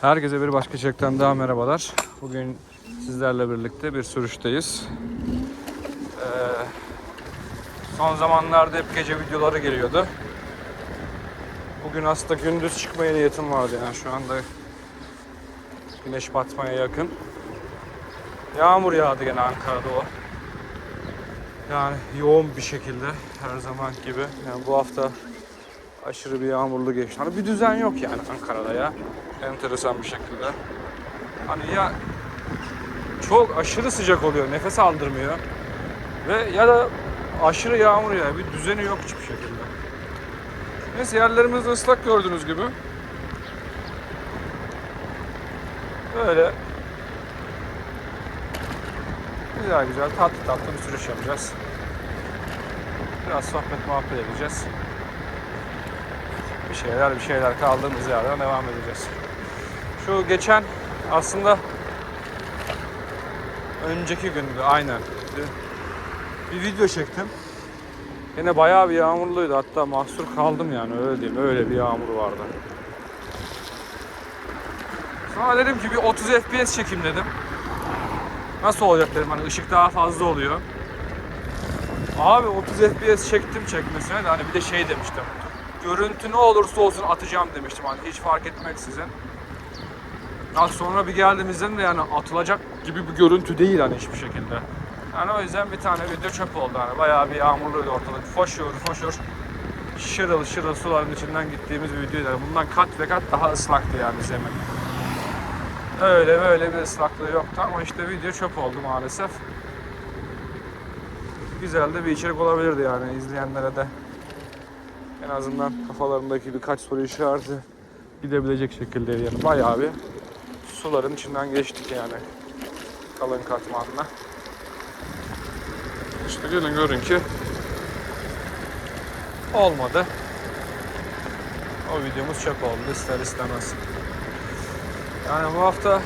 Herkese bir başka çekten daha merhabalar. Bugün sizlerle birlikte bir sürüşteyiz. Ee, son zamanlarda hep gece videoları geliyordu. Bugün aslında gündüz çıkmaya niyetim vardı yani şu anda güneş batmaya yakın. Yağmur yağdı gene Ankara'da o. Yani yoğun bir şekilde her zaman gibi. Yani bu hafta aşırı bir yağmurlu geçti. Hani bir düzen yok yani Ankara'da ya. Enteresan bir şekilde. Hani ya çok aşırı sıcak oluyor, nefes aldırmıyor. Ve ya da aşırı yağmur ya, bir düzeni yok hiçbir şekilde. Neyse yerlerimiz ıslak gördüğünüz gibi. Böyle güzel güzel tatlı tatlı bir sürüş yapacağız. Biraz sohbet muhabbet edeceğiz. Bir şeyler bir şeyler kaldığımız yerden devam edeceğiz. Şu geçen aslında önceki gündü aynen. Bir, video çektim. Yine bayağı bir yağmurluydu. Hatta mahsur kaldım yani öyle diyeyim. Öyle bir yağmur vardı. Sonra dedim ki bir 30 FPS çekeyim dedim. Nasıl olacak dedim hani ışık daha fazla oluyor. Abi 30 FPS çektim çekmesine de hani bir de şey demiştim. Görüntü ne olursa olsun atacağım demiştim hani hiç fark etmeksizin. Ya sonra bir geldim izledim de yani atılacak gibi bir görüntü değil hani hiçbir şekilde. Yani o yüzden bir tane video çöp oldu hani bayağı bir yağmurluydu ortalık. Foşur foşur şırıl şırıl suların içinden gittiğimiz bir videoydu. Yani bundan kat ve kat daha ıslaktı yani zemin. Öyle böyle bir ıslaklığı yoktu ama işte video çöp oldu maalesef. Güzel de bir içerik olabilirdi yani izleyenlere de. En azından kafalarındaki birkaç soru işareti gidebilecek şekilde yani bayağı bir suların içinden geçtik yani kalın katmanla. İşte gelin görün ki olmadı. O videomuz çöp oldu ister istemez. Yani bu hafta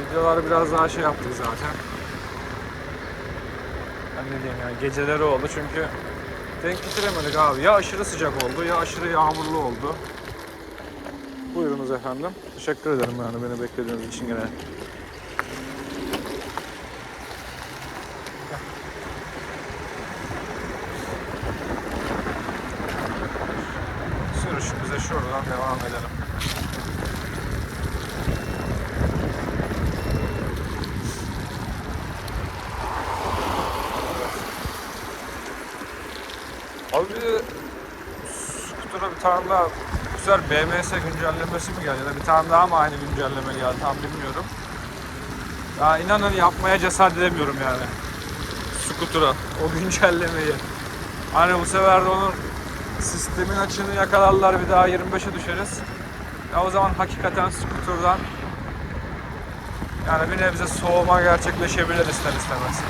videoları biraz daha şey yaptık zaten. Ben ne diyeyim yani geceleri oldu çünkü denk getiremedik abi. Ya aşırı sıcak oldu ya aşırı yağmurlu oldu. Buyurunuz efendim. Teşekkür ederim yani beni beklediğiniz için gene. Sürüşümüze şuradan devam edelim. Abi bir skutura bir tane daha sefer BMS güncellemesi mi geldi ya da bir tane daha mı aynı güncelleme geldi tam bilmiyorum. Ya inanın yapmaya cesaret edemiyorum yani. Skutura o güncellemeyi. Hani bu sefer de onun sistemin açığını yakalarlar bir daha 25'e düşeriz. Ya o zaman hakikaten skuturdan yani bir nebze soğuma gerçekleşebilir ister istemez.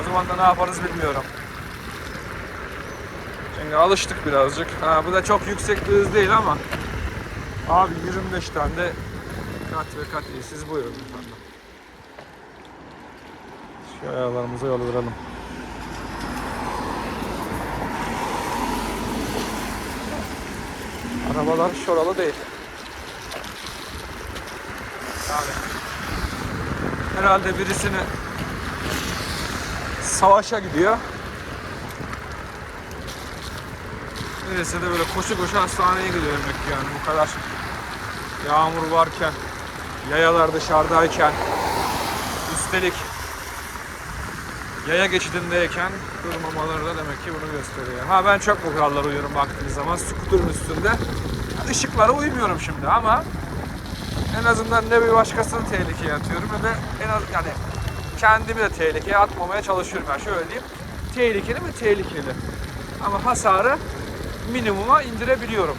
O zaman da ne yaparız bilmiyorum. Çünkü alıştık birazcık. Ha, bu da çok yüksek bir hız değil ama abi 25 tane de kat ve kat iyi. Siz buyurun efendim. Şu ayarlarımıza yol verelim. Arabalar şoralı değil. Yani herhalde birisini savaşa gidiyor. Birisi de böyle koşu koşu hastaneye gidiyor ki yani bu kadar yağmur varken, yayalar dışarıdayken, üstelik yaya geçidindeyken durmamaları da demek ki bunu gösteriyor. Ha ben çok bu kurallara uyuyorum baktığınız zaman skuterın üstünde. Işıklara uymuyorum şimdi ama en azından ne bir başkasını tehlikeye atıyorum ne de en az yani kendimi de tehlikeye atmamaya çalışıyorum. Yani şöyle diyeyim. Tehlikeli mi? Tehlikeli. Ama hasarı minimuma indirebiliyorum.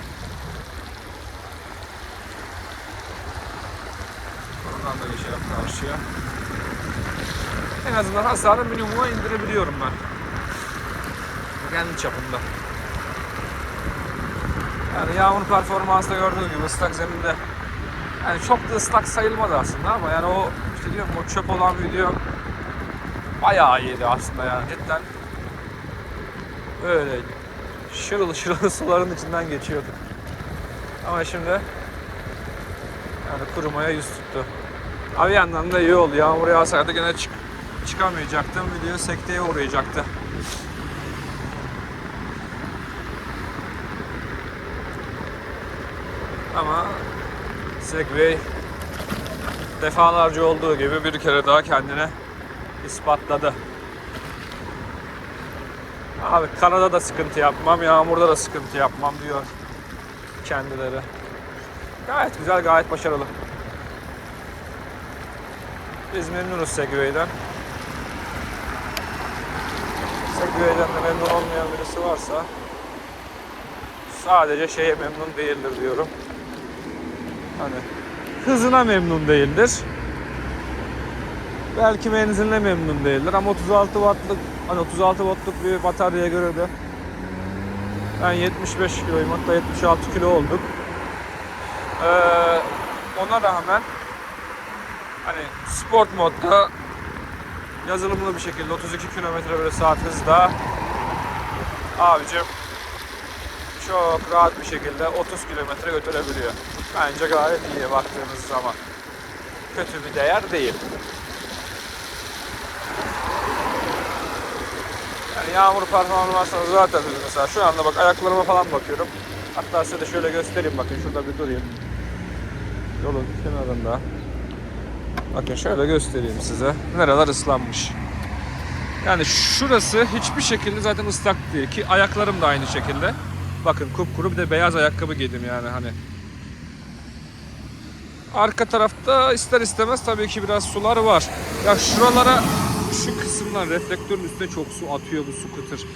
Oradan da geçelim karşıya. En azından hasarı minimuma indirebiliyorum ben. Kendi çapımda. Yani yağmur performansı da gördüğünüz gibi ıslak zeminde yani çok da ıslak sayılmadı aslında ama yani o işte diyorum o çöp olan video bayağı iyiydi aslında yani cidden öyle şırıl şırıl suların içinden geçiyorduk. Ama şimdi yani kurumaya yüz tuttu. Abi yandan da iyi oldu. Yağmur yağsaydı gene çık çıkamayacaktım. Video sekteye uğrayacaktı. Ama Segway defalarca olduğu gibi bir kere daha kendine ispatladı. Abi karada da sıkıntı yapmam, yağmurda da sıkıntı yapmam diyor kendileri. Gayet güzel, gayet başarılı. Biz memnunuz Segway'den. Segway'den de memnun olmayan birisi varsa sadece şeye memnun değildir diyorum. Hani hızına memnun değildir. Belki menziline memnun değildir ama 36 wattlık hani 36 wattlık bir bataryaya göre de ben 75 kiloyum hatta 76 kilo olduk. Ee, ona rağmen hani sport modda yazılımlı bir şekilde 32 km bölü saat hızda abicim çok rahat bir şekilde 30 kilometre götürebiliyor. Bence gayet iyi baktığınız zaman. Kötü bir değer değil. Yani yağmur performansını zaten düzgün. mesela şu anda bak ayaklarıma falan bakıyorum. Hatta size de şöyle göstereyim bakın şurada bir durayım. Yolun kenarında. Bakın şöyle göstereyim size. Nereler ıslanmış. Yani şurası hiçbir şekilde zaten ıslak değil ki ayaklarım da aynı şekilde. Bakın kupkuru bir de beyaz ayakkabı giydim yani hani. Arka tarafta ister istemez tabii ki biraz sular var. Ya şuralara şu kısımlar reflektörün üstüne çok su atıyor bu scooter.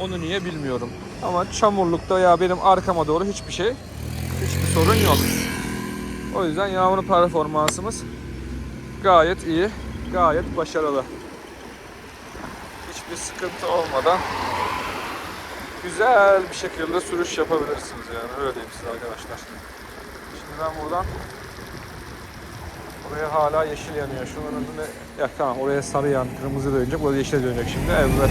Onu niye bilmiyorum. Ama çamurlukta ya benim arkama doğru hiçbir şey, hiçbir sorun yok. O yüzden yağmur performansımız gayet iyi, gayet başarılı. Hiçbir sıkıntı olmadan güzel bir şekilde sürüş yapabilirsiniz yani öyle diyeyim size arkadaşlar. Şimdi ben buradan Oraya hala yeşil yanıyor. Şunun önünde... Ya tamam oraya sarı yan, kırmızı dönecek. Burada yeşil dönecek şimdi. Evet.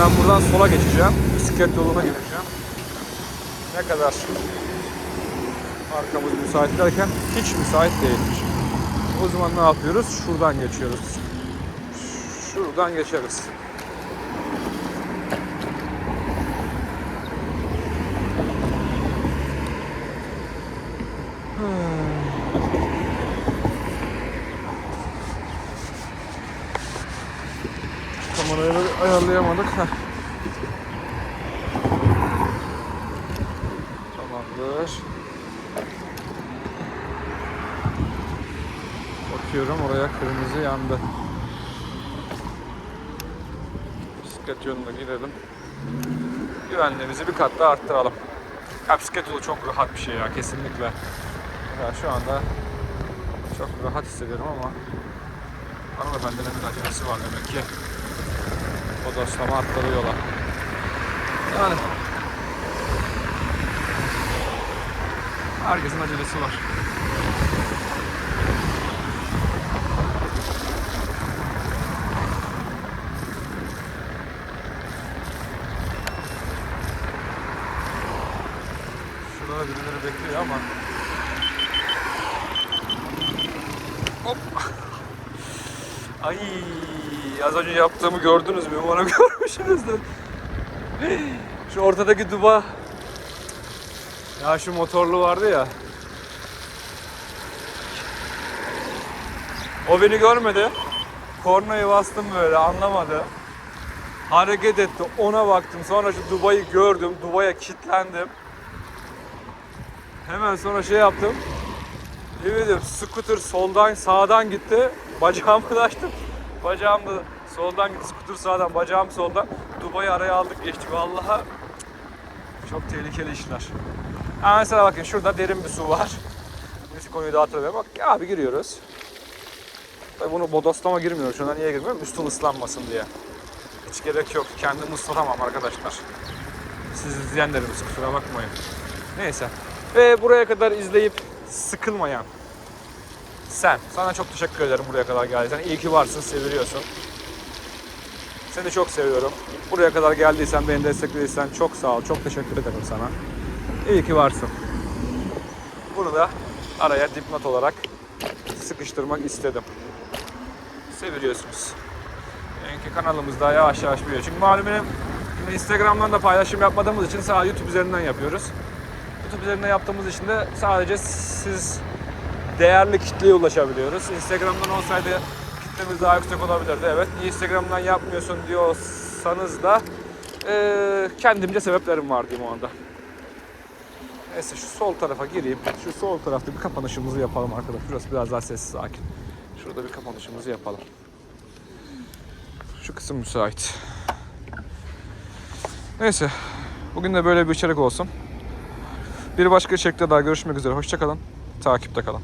Ben buradan sola geçeceğim. Bisiklet yoluna gireceğim. Ne kadar arkamız müsait derken hiç müsait değilmiş. O zaman ne yapıyoruz? Şuradan geçiyoruz. Şuradan geçeriz. Kamerayı ayarlayamadık. Heh. Tamamdır. Bakıyorum oraya kırmızı yandı. Bisiklet yoluna girelim. Güvenliğimizi bir kat daha arttıralım. Ya bisiklet yolu çok rahat bir şey ya kesinlikle. Ya şu anda çok rahat hissediyorum ama hanımefendinin bir acelesi var demek ki. O dostlama atladı yola. Yani herkesin acelesi var. Şurada da birileri bekliyor ama Hop. Ay az önce yaptığımı gördünüz mü? Umarım görmüşsünüzdür. Şu ortadaki duba ya şu motorlu vardı ya. O beni görmedi. Kornayı bastım böyle anlamadı. Hareket etti ona baktım sonra şu Dubai'yi gördüm. Dubai'ye kilitlendim. Hemen sonra şey yaptım. Yemin scooter soldan sağdan gitti. Bacağımı da açtım. Bacağım da soldan gitti. Scooter sağdan, bacağım soldan. Dubai'yi araya aldık geçtik. Vallahi çok tehlikeli işler. Ha mesela bakın şurada derin bir su var. Biz konuyu da hatırlamıyorum. Bak abi giriyoruz. Tabii bunu bodoslama girmiyoruz. Şuna niye girmiyorum? Üstüm ıslanmasın diye. Hiç gerek yok. Kendim ıslatamam arkadaşlar. Siz izleyenlerimiz kusura bakmayın. Neyse. Ve buraya kadar izleyip sıkılmayan sen. Sana çok teşekkür ederim buraya kadar geldiysen. İyi ki varsın, seviliyorsun. Seni çok seviyorum. Buraya kadar geldiysen, beni desteklediysen çok sağ ol. Çok teşekkür ederim sana. İyi ki varsın. Bunu da araya dipnot olarak sıkıştırmak istedim. Seviliyorsunuz. Çünkü kanalımızda yavaş yavaş büyüyor. Çünkü malum benim Instagram'dan da paylaşım yapmadığımız için sadece YouTube üzerinden yapıyoruz. YouTube üzerinden yaptığımız için de sadece siz değerli kitleye ulaşabiliyoruz. Instagram'dan olsaydı kitlemiz daha yüksek olabilirdi. Evet. Instagram'dan yapmıyorsun diyorsanız da eee kendimce sebeplerim var diyeyim o anda. Neyse şu sol tarafa gireyim. Şu sol tarafta bir kapanışımızı yapalım arkadaşlar. Şurası biraz daha sessiz sakin. Şurada bir kapanışımızı yapalım. Şu kısım müsait. Neyse. Bugün de böyle bir içerik olsun. Bir başka içerikte daha görüşmek üzere. Hoşçakalın. Takipte kalın.